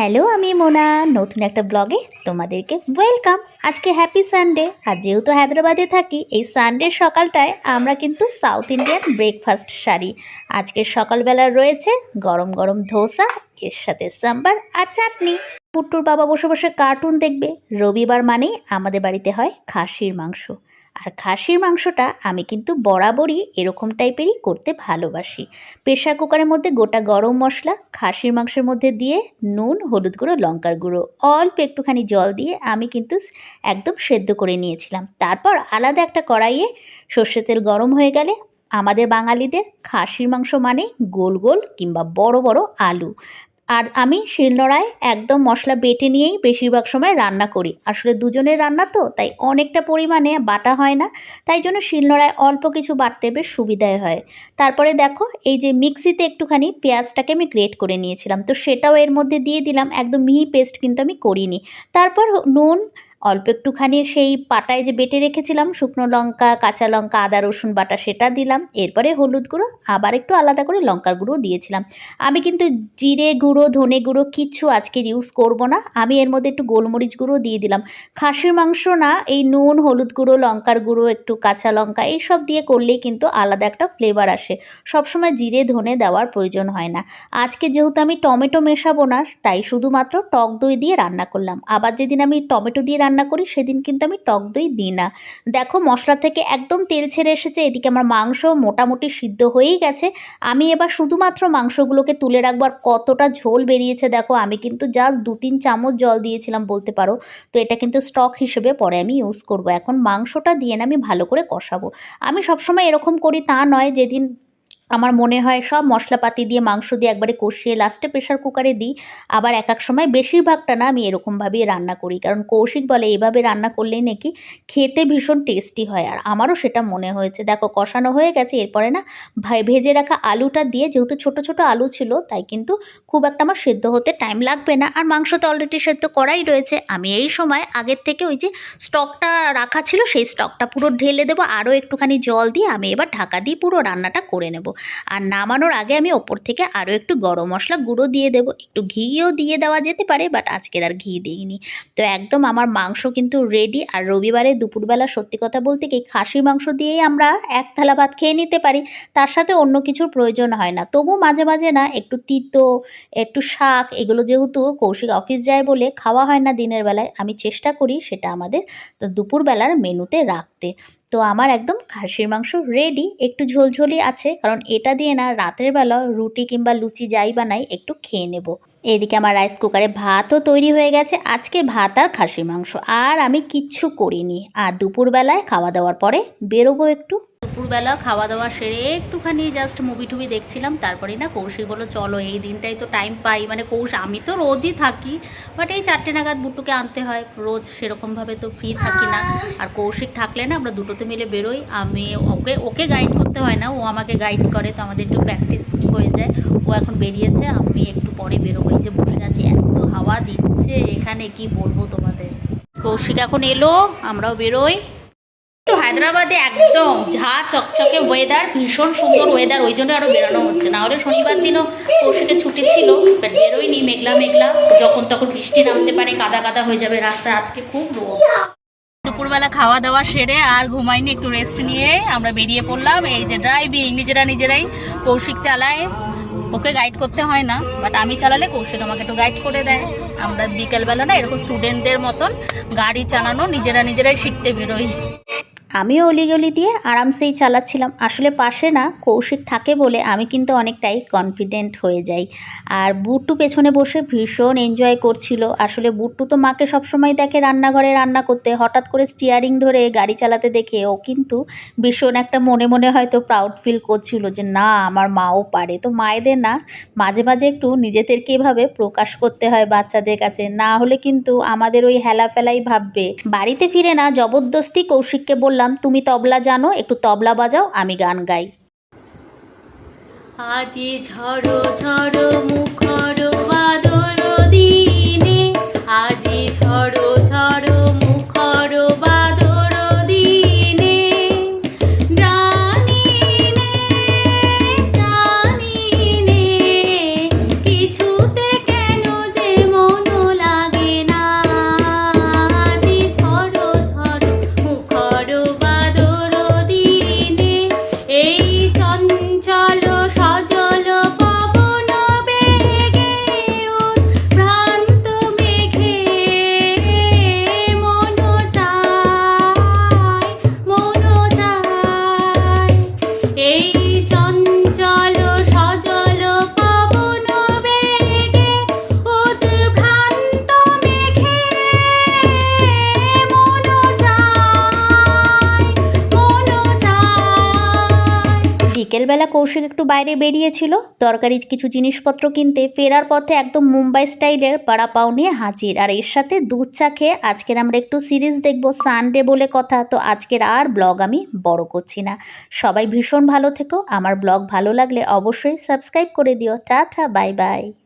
Hello, আমি মোনা। নতুন একটা ব্লগে তোমাদেরকে ওয়েলকাম আজকে হ্যাপি সানডে আর যেহেতু হায়দ্রাবাদে থাকি, এই সানডে সকালটায় আমরা কিন্তু সাউথ ইন্ডিয়ান ব্রেকফাস্ট সারি আজকে সকালবেলা রয়েছে গরম গরম ধোসা, এর সাথে সাম্বার আর চাটনি। পুট্টুর বাবা বসে বসে কার্টুন দেখবে। রবিবার মানেই আমাদের বাড়িতে হয় খাসির মাংস। আর খাসির মাংসটা আমি কিন্তু বরাবরই এরকম টাইপেরই করতে ভালোবাসি। প্রেশার কুকারের মধ্যে গোটা গরম মশলা, খাসির মাংসের মধ্যে দিয়ে নুন, হলুদ গুঁড়ো, লঙ্কার গুঁড়ো, অল্প একটুখানি জল দিয়ে আমি কিন্তু একদম সেদ্ধ করে নিয়েছিলাম। তারপর আলাদা একটা কড়াইয়ে সর্ষে তেল গরম হয়ে গেলে আমাদের বাঙালিদের খাসির মাংস মানে গোল গোল কিংবা বড় বড় আলু। আর আমি শিলনোড়ায় একদম মশলা বেটে নিয়েই বেশিরভাগ সময় রান্না করি। আসলে দুজনের রান্না তো, তাই অনেকটা পরিমাণে বাটা হয় না, তাই জন্য শিলনোড়ায় অল্প কিছু বাটতে বেশ সুবিধাই হয়। তারপরে দেখো, এই যে মিক্সিতে একটুখানি পেঁয়াজটাকে আমি গ্রেট করে নিয়েছিলাম। তো সেটাও এর মধ্যে দিয়ে দিলাম, একদম মিহি পেস্ট কিন্তু আমি করিনি। তারপর নুন অল্প একটুখানি সেই পাটায় যে বেটে রেখেছিলাম, শুকনো লঙ্কা, কাঁচা লঙ্কা, আদা, রসুন বাটা সেটা দিলাম। এরপরে হলুদ গুঁড়ো, আবার একটু আলাদা করে লঙ্কার গুঁড়ো দিয়েছিলাম। আমি কিন্তু জিরে গুঁড়ো, ধনে গুঁড়ো কিচ্ছু আজকে ইউজ করব না। আমি এর মধ্যে একটু গোলমরিচ গুঁড়ো দিয়ে দিলাম। খাসির মাংস না, এই নুন, হলুদ গুঁড়ো, লঙ্কার গুঁড়ো, একটু কাঁচা লঙ্কা, এইসব দিয়ে করলেই কিন্তু আলাদা একটা ফ্লেভার আসে। সবসময় জিরে, ধনে দেওয়ার প্রয়োজন হয় না। আজকে যেহেতু আমি টমেটো মেশাবো না, তাই শুধুমাত্র টক দই দিয়ে রান্না করলাম। আবার যেদিন আমি টমেটো দিয়ে রান্না করি, সেদিন কিন্তু আমি টক দই দিই না। দেখো, মশলা থেকে একদম তেল ছেড়ে এসেছে, এদিকে আমার মাংস মোটামুটি সিদ্ধ হয়েই গেছে। আমি এবার শুধুমাত্র মাংসগুলোকে তুলে রাখব, আর কতটা ঝোল বেরিয়েছে দেখো, আমি কিন্তু জাস্ট দু তিন চামচ জল দিয়েছিলাম বলতে পারো। তো এটা কিন্তু স্টক হিসেবে পরে আমি ইউজ করব। এখন মাংসটা দিয়ে না আমি ভালো করে কষাবো। আমি সবসময় এরকম করি, তা নয়, যেদিন আমার মনে হয় সব মশলাপাতি দিয়ে, মাংস দিয়ে একবারে কষিয়ে লাস্টে প্রেশার কুকারে দিই। আবার এক এক সময় বেশিরভাগটা না আমি এরকমভাবেই রান্না করি। কারণ কৌশিক বলে এভাবে রান্না করলেই নাকি খেতে ভীষণ টেস্টি হয়। আর আমারও সেটা মনে হয়েছে। দেখো, কষানো হয়ে গেছে, এরপরে না ভাই ভেজে রাখা আলুটা দিয়ে, যেহেতু ছোট ছোট আলু ছিল, তাই কিন্তু খুব একটা আমার সেদ্ধ হতে টাইম লাগবে না। আর মাংস তো অলরেডি সেদ্ধ করাই রয়েছে। আমি এই সময় আগের থেকে ওই যে স্টকটা রাখা ছিল, সেই স্টকটা পুরো ঢেলে দেবো। আরও একটুখানি জল দিয়ে আমি এবার ঢাকা দিয়ে পুরো রান্নাটা করে নেব। আর নামানোর আগে আমি ওপর থেকে আরও একটু গরম মশলা গুঁড়ো দিয়ে দেবো। একটু ঘিও দিয়ে দেওয়া যেতে পারে বাট আজকের আর ঘি দিইনি। তো একদম আমার মাংস কিন্তু রেডি আর রবিবারে দুপুরবেলা সত্যি কথা বলতে কি, খাসির মাংস দিয়েই আমরা এক থালা ভাত খেয়ে নিতে পারি। তার সাথে অন্য কিছুর প্রয়োজন হয় না। তবু মাঝে মাঝে না, একটু তিতো, একটু শাক, এগুলো যেহেতু কৌশিক অফিস যায় বলে খাওয়া হয় না দিনের বেলায়, আমি চেষ্টা করি সেটা আমাদের তো দুপুরবেলার মেনুতে রাখতে। তো আমার একদম খাসির মাংস রেডি একটু ঝোলঝোলি আছে, কারণ এটা দিয়ে না রাতের বেলা রুটি কিংবা লুচি যাই বানাই একটু খেয়ে নেব। এদিকে আমার রাইস কুকারে ভাতও তৈরি হয়ে গেছে, আজকে ভাত আর খাসির মাংস, আর আমি কিচ্ছু করিনি। আর দুপুরবেলায় খাওয়া দাওয়ার পরে বেরোবো একটু। দুপুরবেলা খাওয়া দাওয়া সেরে একটুখানি জাস্ট মুভি টুভি দেখছিলাম, তারপরেই না কৌশিক বলো চলো, এই দিনটাই তো টাইম পাই। মানে কৌশ, আমি তো রোজই থাকি বাট এই চারটে নাগাদ বুটুকে আনতে হয়। রোজ সেরকমভাবে তো ফ্রি থাকি না। আর কৌশিক থাকলে না আমরা দুটোতে মিলে বেরোই। আমি ওকে ওকে গাইড করতে হয় না, ও আমাকে গাইড করে, তো আমাদের একটু প্র্যাকটিস হয়ে যায়। ও এখন বেরিয়েছে, আমি একটু পরে বেরোবো এই যে বসে আছি, এত হাওয়া দিচ্ছে, এখানে কি বলব তোমাদের? কৌশিক এখন এলো, আমরাও বেরোই। তো হায়দ্রাবাদে একদম ঝা চকচকে ওয়েদার ভীষণ সুন্দর ওয়েদার ওই জন্য আরও বেরোনো হচ্ছে। না হলে শনিবার দিনও কৌশিকে ছুটি ছিল বাট বেরোয়নি, মেঘলা মেঘলা। যখন তখন বৃষ্টি নামতে পারে, কাদা কাদা হয়ে যাবে রাস্তা আজকে খুব রোদ। দুপুরবেলা খাওয়া দাওয়া সেরে আর ঘুমাইনি একটু রেস্ট নিয়ে আমরা বেরিয়ে পড়লাম। এই যে ড্রাইভিং নিজেরা নিজেরাই কৌশিক চালায়। ওকে গাইড করতে হয় না বাট আমি চালালে কৌশিক আমাকে একটু গাইড করে দেয়। আমরা বিকেলবেলা না এরকম স্টুডেন্টদের মতন গাড়ি চালানো, নিজেরা নিজেরাই শিখতে বেরোই। আমিও অলিগলি দিয়ে আরামসেই চালাচ্ছিলাম। আসলে পাশে না কৌশিক থাকে বলে আমি কিন্তু অনেকটাই কনফিডেন্ট হয়ে যাই। আর বুট্টু পেছনে বসে ভীষণ এনজয় করছিল। আসলে বুট্টু তো মাকে সবসময় দেখে রান্নাঘরে রান্না করতে। হঠাৎ করে স্টিয়ারিং ধরে গাড়ি চালাতে দেখে ও কিন্তু ভীষণ একটা মনে মনে হয়তো প্রাউড ফিল করছিল যে, না, আমার মাও পারে। তো মায়েদের না মাঝে মাঝে একটু নিজেদেরকে এভাবে প্রকাশ করতে হয় বাচ্চাদের কাছে। না হলে কিন্তু আমাদের ওই হেলা ফেলাই ভাববে। বাড়িতে ফিরে না, জবরদস্তি কৌশিককে বললাম তুমি তবলা জানো একটু তবলা বাজাও আমি গান গাই। আজি ঝড়ো ঝড়ো মুখর কৌশিক একটু বাইরে বেরিয়েছিল। দরকারি কিছু জিনিসপত্র কিনতে ফেরার পথে একদম মুম্বাই স্টাইলের পাড়া পাও নিয়ে হাজির। আর এর সাথে দুধ চা খেয়ে আজকের আমরা একটু সিরিজ দেখব সানডে বলে কথা। তো আজকের আর ব্লগ আমি বড় করছি না। সবাই ভীষণ ভালো থেকো। আমার ব্লগ ভালো লাগলে অবশ্যই সাবস্ক্রাইব করে দিও। Tata, bye bye.